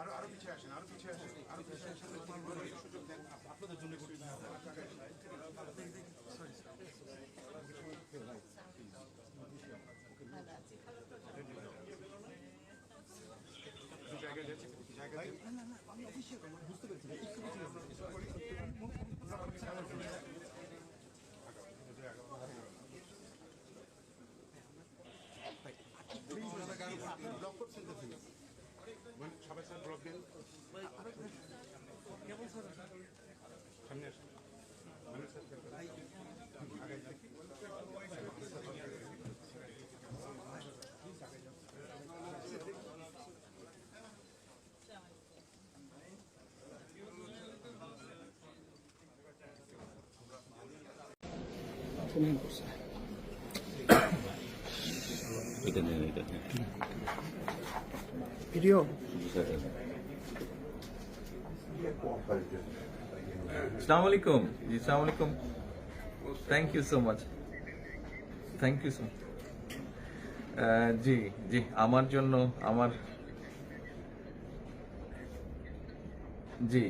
আরও আরও পিছিয়ে আসেন আরও পিছিয়ে আসেন আরও পিছিয়ে আসেন সুযোগ আপনাদের জন্য জায়গায় যাচ্ছে জায়গায় বুঝতে পেরেছি সবাই স্যার ব্লক দিন সামনে আসুন এটা নেন video alaikum. Ji Assalamu alaikum. Thank you so much. Thank you so much. আহ, জি জি আমার জন্য আমার জি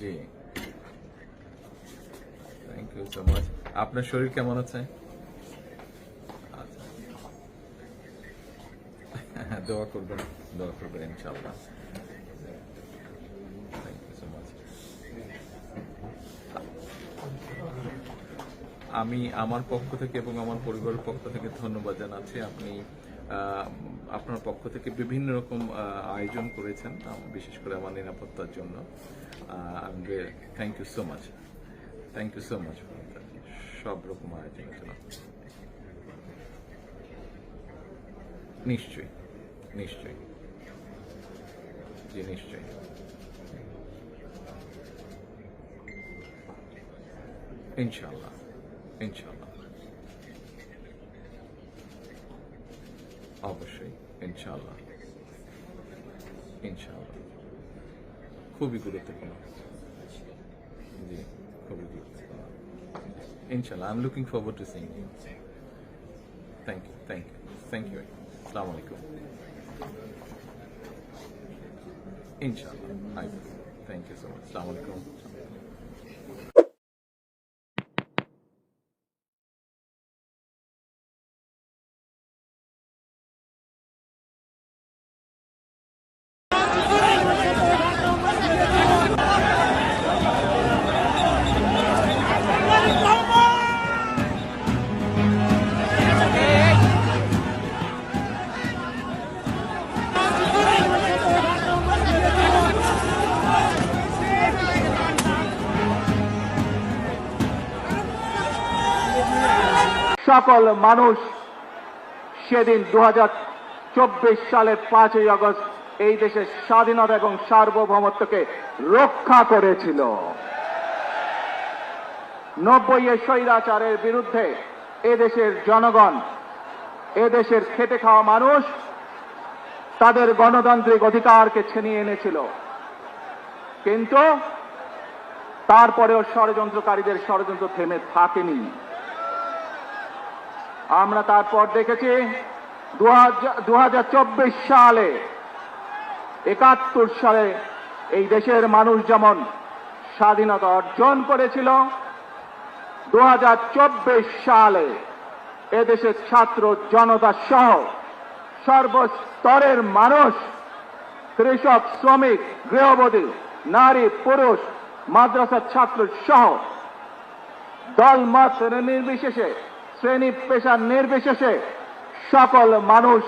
জি থ্যাংক ইউ সো মাচ আপনার শরীর কেমন আছে? আচ্ছা। দোয়া করবেন দোয়া করবেন মাচ আমি আমার পক্ষ থেকে এবং আমার পরিবারের পক্ষ থেকে ধন্যবাদ জানাচ্ছি। আপনি আপনার পক্ষ থেকে বিভিন্ন রকম আয়োজন করেছেন বিশেষ করে আমার নিরাপত্তার জন্য। Thank you so much thank you so much সব রকম আয়োজনের জন্য নিশ্চয়ই নিশ্চয়ই। জি, নিশ্চয়ই। ইনশাল্লাহ ইনশাল্লাহ অবশ্যই ইনশাল্লাহ ইনশাল্লাহ খুবই গুরুত্বপূর্ণ। জি, খুবই গুরুত্বপূর্ণ। inshallah i'm looking forward to seeing you. Thank you thank you thank you. Assalamu alaikum. Inshallah. I thank you so much. Assalamu alaikum. সকল মানুষ সেদিন দু সালের পাঁচই আগস্ট এই দেশের স্বাধীনতা এবং সার্বভৌমত্বকে রক্ষা করেছিল। নব্বই এর স্বৈরাচারের বিরুদ্ধে এদেশের জনগণ এদেশের খেটে খাওয়া মানুষ তাদের গণতান্ত্রিক অধিকারকে ছিনিয়ে এনেছিল। কিন্তু তারপরেও ষড়যন্ত্রকারীদের ষড়যন্ত্র থেমে থাকেনি। আমরা তারপর দেখেছি দু হাজার চব্বিশ সালে, একাত্তর সালে এই দেশের মানুষ যেমন স্বাধীনতা অর্জন করেছিল দু হাজার চব্বিশ সালে এদেশের ছাত্র জনতা সহ সর্বস্তরের মানুষ, কৃষক, শ্রমিক, গৃহবধূ, নারী, পুরুষ, মাদ্রাসার ছাত্র সহ দল মত নির্বিশেষে শ্রেণি পেশা নির্বিশেষে সকল মানুষ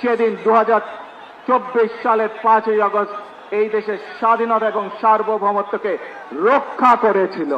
সেদিন দু চব্বিশ সালের পাঁচই আগস্ট এই দেশের স্বাধীনতা এবং সার্বভৌমত্বকে রক্ষা করেছিল।